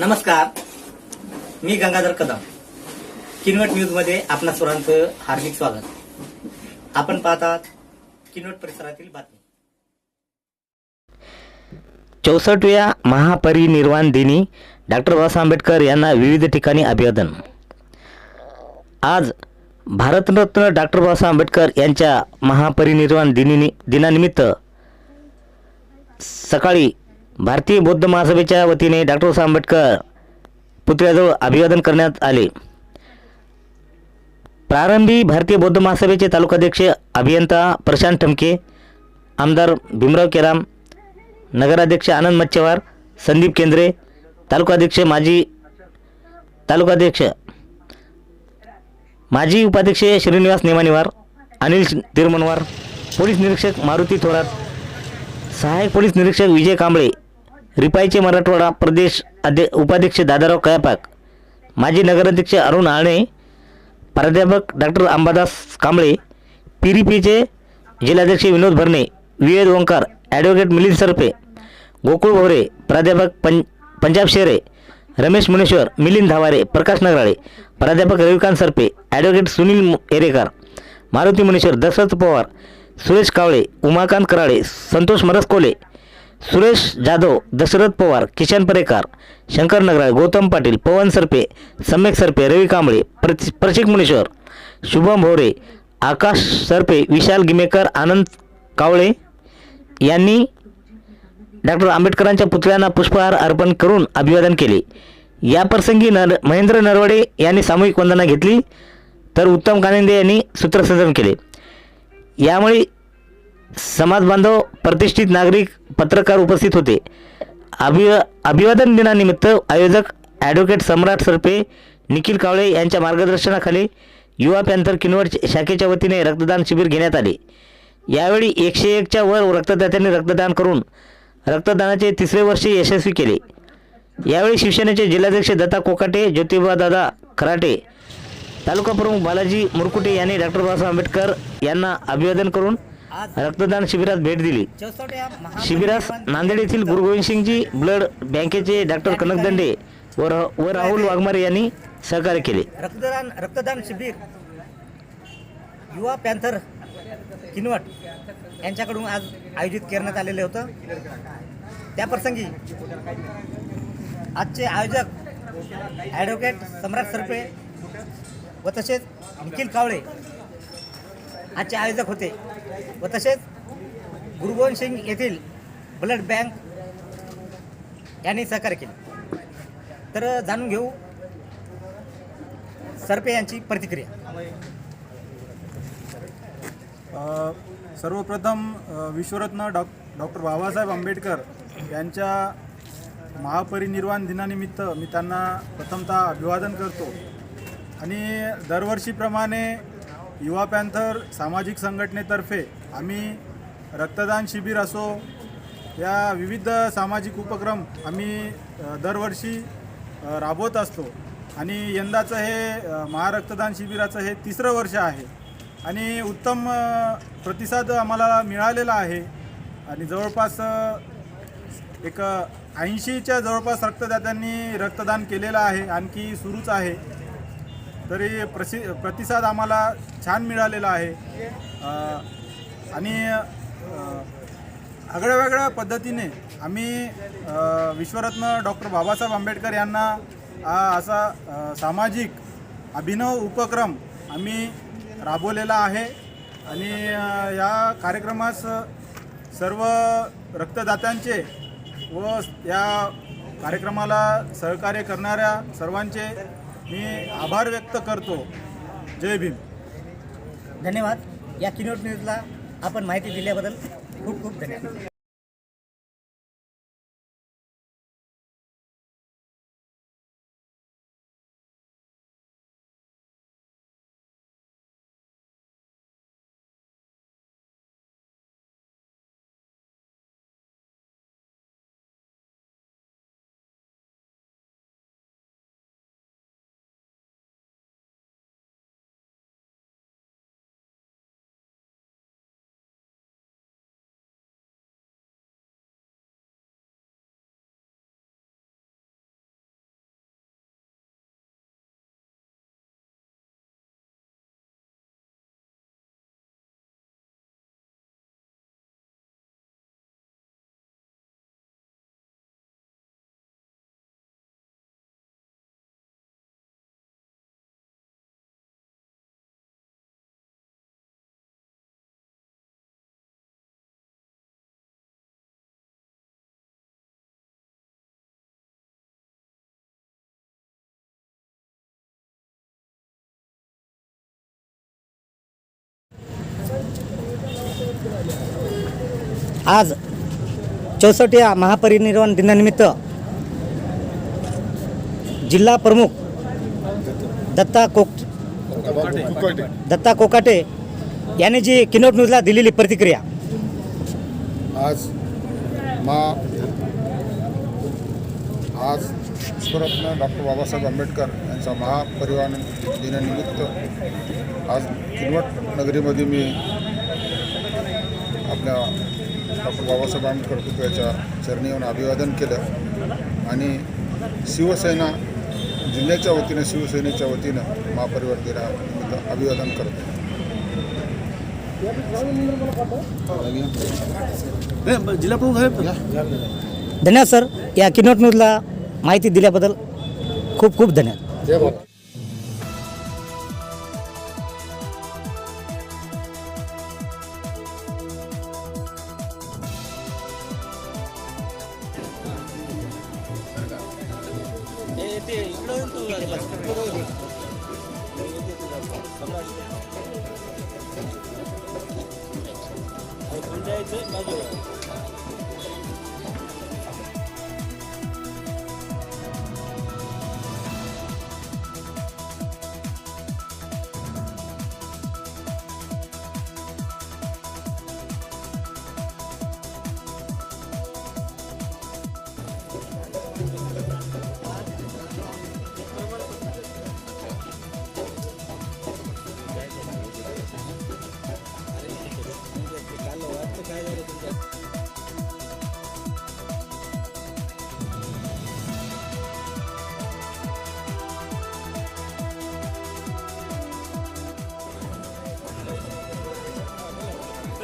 नमस्कार. मी गंगाधर कदम. किनवट न्यूजमध्ये आपणा सर्वांचं हार्दिक स्वागत. आपण पाहतात किनवट परिसरातील बातमी. चौसष्टव्या महापरिनिर्वाण दिनी डॉक्टर बाबासाहेब आंबेडकर यांना विविध ठिकाणी अभिवादन. आज भारतरत्न डॉक्टर बाबासाहेब आंबेडकर यांच्या महापरिनिर्वाण दिनी दिनानिमित्त सकाळी भारतीय बौद्ध महासभेच्या वतीने डॉक्टर बाबासाहेब आंबेडकर पुतळ्याजवळ अभिवादन करण्यात आले. प्रारंभी भारतीय बौद्ध महासभेचे तालुकाध्यक्ष अभियंता प्रशांत ठमके आमदार भीमराव केराम नगराध्यक्ष आनंद मच्छेवार संदीप केंद्रे तालुकाध्यक्ष माजी तालुकाध्यक्ष माजी उपाध्यक्ष श्रीनिवास नेमानेवार अनिल तिरुमनवार पोलीस निरीक्षक मारुती थोरात सहाय्यक पोलीस निरीक्षक विजय कांबळे रिपाईचे मराठवाडा प्रदेश अध्य उपाध्यक्ष दादाराव कयापाक माजी नगराध्यक्ष अरुण आणे प्राध्यापक डॉक्टर अंबादास कांबळे पीरीपीचे जिल्हाध्यक्ष विनोद भरणे विवेद ओंकार ॲडव्होकेट मिलिंद सरपे गोकुळ भवरे प्राध्यापक पं पंजाब शेरे रमेश मुनेश्वर मिलिंद धावारे प्रकाश नगराळे प्राध्यापक रविकांत सरपे ॲडव्होकेट सुनील एरेकर मारुती मुनेश्वर दशरथ पवार सुरेश कावळे उमाकांत कराळे संतोष मरसकोले सुरेश जाधव दशरथ पवार किशन परेकर शंकर नगराळे गौतम पाटील पवन सरपे सम्यक सरपे रवी कांबळे प्रति प्रशिक मुनेश्वर शुभम भोरे आकाश सरपे विशाल गिमेकर आनंद कावळे यांनी डॉक्टर आंबेडकरांच्या पुतळ्यांना पुष्पहार अर्पण करून अभिवादन केले. याप्रसंगी नर महेंद्र नरवडे यांनी सामूहिक वंदना घेतली तर उत्तम कानिंदे यांनी सूत्रसंचलन केले. यामुळे समाज बांधव प्रतिष्ठित नागरिक पत्रकार उपस्थित होते. अभि अभिवादन दिनानिमित्त आयोजक ॲडव्होकेट सम्राट सरपे निखिल कावळे यांच्या मार्गदर्शनाखाली युवा पॅन्थर किनवट शाखेच्या वतीने रक्तदान शिबिर घेण्यात आले. यावेळी एकशे एकच्या वर रक्तदात्यांनी रक्तदान करून रक्तदानाचे तिसरे वर्ष यशस्वी केले. यावेळी शिवसेनेचे जिल्हाध्यक्ष दत्ता कोकाटे ज्योतिबादादा खराटे तालुका प्रमुख बालाजी मुरकुटे यांनी डॉक्टर बाबासाहेब आंबेडकर यांना अभिवादन करून रक्तदान शिबिरात भेट दिली. शिबिरास नांदेड येथील गुरुगोविंद सिंगजी ब्लड बँकेचे डॉक्टर कनक दंडे व व राहुल वाघमारे यांनी सहकार्य केले. रक्तदान रक्तदान शिबिर युवा पॅन्थर किनवट यांच्याकडून आज आयोजित करण्यात आलेले होतं. त्याप्रसंगी आजचे आयोजक ॲडव्होकेट सम्राट सरपे व तसेच निखिल कावळे आजचे आयोजक होते. व तसेच गुरुगोविंद सिंग येथील ब्लड बँक यांनी सहकार्य केले. तर जाणून घेऊ सरपे यांची प्रतिक्रिया. सर्वप्रथम विश्वरत्न डॉ डॉक्टर बाबासाहेब आंबेडकर यांच्या महापरिनिर्वाण दिनानिमित्त मी त्यांना प्रथमतः अभिवादन करतो. आणि दरवर्षीप्रमाणे युवा पॅन्थर सामाजिक संघटनेतर्फे आम्ही रक्तदान शिबिर असो या विविध सामाजिक उपक्रम आम्ही दरवर्षी राबवत असतो. आणि यंदाचं हे महारक्तदान शिबिराचं हे तिसरं वर्ष आहे. आणि उत्तम प्रतिसाद आम्हाला मिळालेला आहे. आणि जवळपास एक ऐंशीच्या जवळपास रक्तदात्यांनी रक्तदान केलेलं आहे. आणखी सुरूच आहे. तरी प्रसि प्रतिसाद आम्हाला छान मिळालेला आहे. आणि आगळ्या वेगळ्या पद्धतीने आम्ही विश्वरत्न डॉक्टर बाबासाहेब आंबेडकर यांना हा असा सामाजिक अभिनव उपक्रम आम्ही राबवलेला आहे. आणि या कार्यक्रमास सर्व रक्तदात्यांचे व या कार्यक्रमाला सहकार्य करणाऱ्या सर्वांचे मी आभार व्यक्त करतो. जय भीम. धन्यवाद. या किनोट न्यूजला आपण माहिती दिल्याबद्दल खूप खूप धन्यवाद. आज चौसष्टया महापरिनिर्वाण दिनानिमित्त जिल्हा प्रमुख दत्ता कोक दत्ता कोकाटे याने जी किनोट न्यूजला दिलेली प्रतिक्रिया. आज मा आज विश्वरत्न डॉक्टर बाबासाहेब आंबेडकर यांचा महापरिवार दिनानिमित्त आज किनवट नगरीमध्ये मी आपल्या डॉक्टर बाबासाहेब आंबेडकर पुतळ्याच्या चरणी येऊन अभिवादन केलं. आणि शिवसेना जिल्ह्याच्या वतीनं शिवसेनेच्या वतीनं महापरिवार दिनानिमित्त अभिवादन करतो. धन्यवाद सर. या किनोट न्यूजला माहिती दिल्याबद्दल खूप खूप धन्यवाद. ते इकडं येऊन तू पुढं येते तुझा तुमच्या बाजूला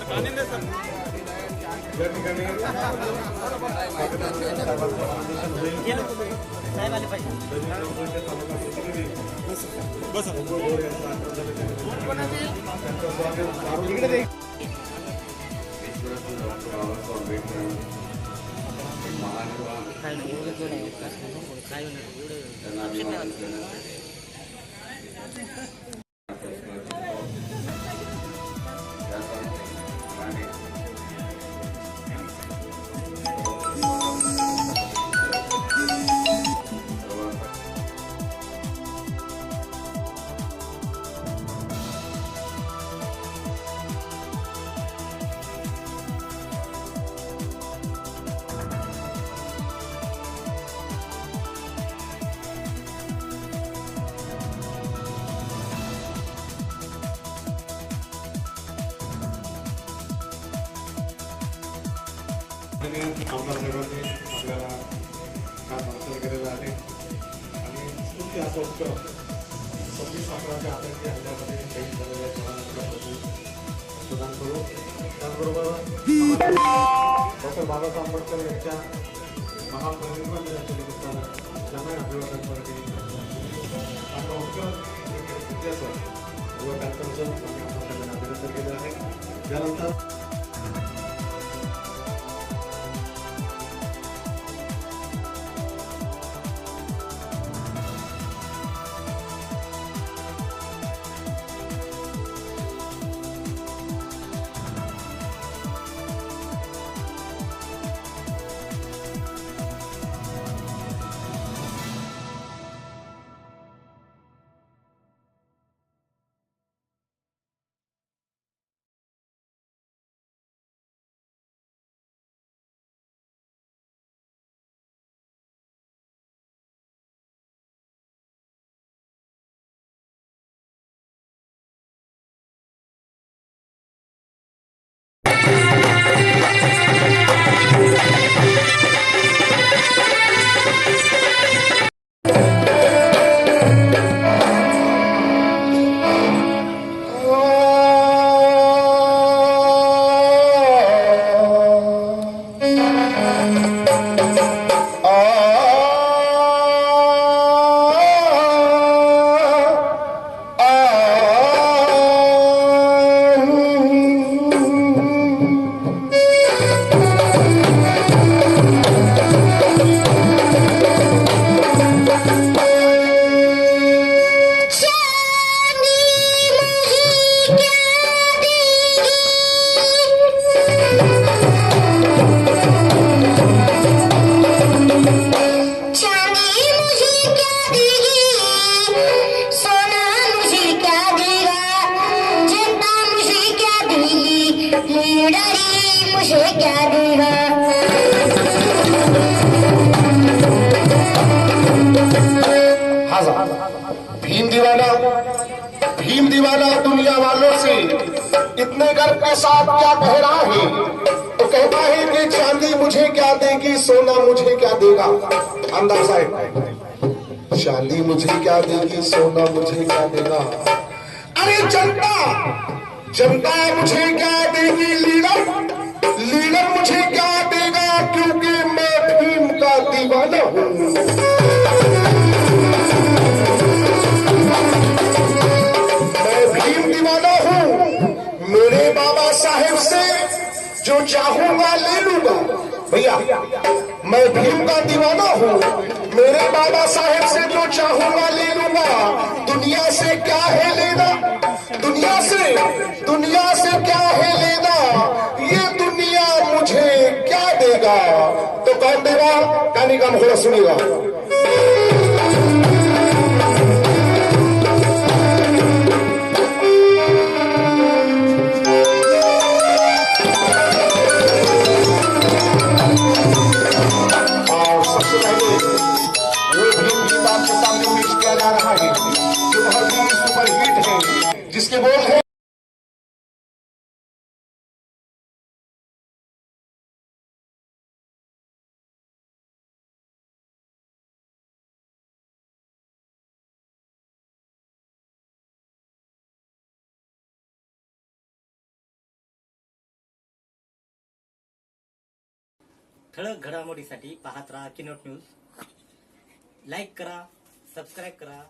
जय बाबा आमदार साहेबांनी आपल्याला काम हालचाल केलेला आहे आणि स्फूर्ती असं उत्तर सव्वीस अकराच्या आतंकी हल्ल्यामध्ये शहीद झालेल्या जवानांच्या प्रदान करू. त्याचबरोबर डॉक्टर बाबासाहेब आंबेडकर यांच्या महापरिनिर्वाण दिनाच्या निमित्तानं त्यांना अभिवादन करते आता उत्तर इतिहासात व त्यांचं आम्ही आपल्या सगळ्यांना अभिनंदन केलं आहे. त्यानंतर Música भीम दीवाना भीम दीवाना दुनिया वालों से, इतने गर्व के साथ क्या कह रहा है? तो कहता है कि चांदी मुझे क्या देगी, सोना मुझे क्या देगा? आमदार साहब, चांदी मुझे क्या देगी, सोना मुझे क्या देगा? अरे जनता जनता मुझे क्या देगी लीडर लीडर मुझे क्या देगा? क्योंकि मैं भीम का दीवाना हूँ। मैं भीम दीवाना हूँ। मेरे बाबा साहेब से जो चाहूँगा ले लूँगा। भैया, मैं भीम का दीवाना हूँ। मेरे बाबा साहेब से जो चाहूँगा ले लूँगा। दुनिया से क्या है लेना? दुनिया से दुनिया से क्या है लेना? ये दुनिया मुझे क्या देगा? तो कौन देगा? कहानी का मुखड़ा सुनिएगा। ठळक घडामोडीसाठी पाहत राहा किनोट न्यूज लाईक करा सबस्क्राईब करा.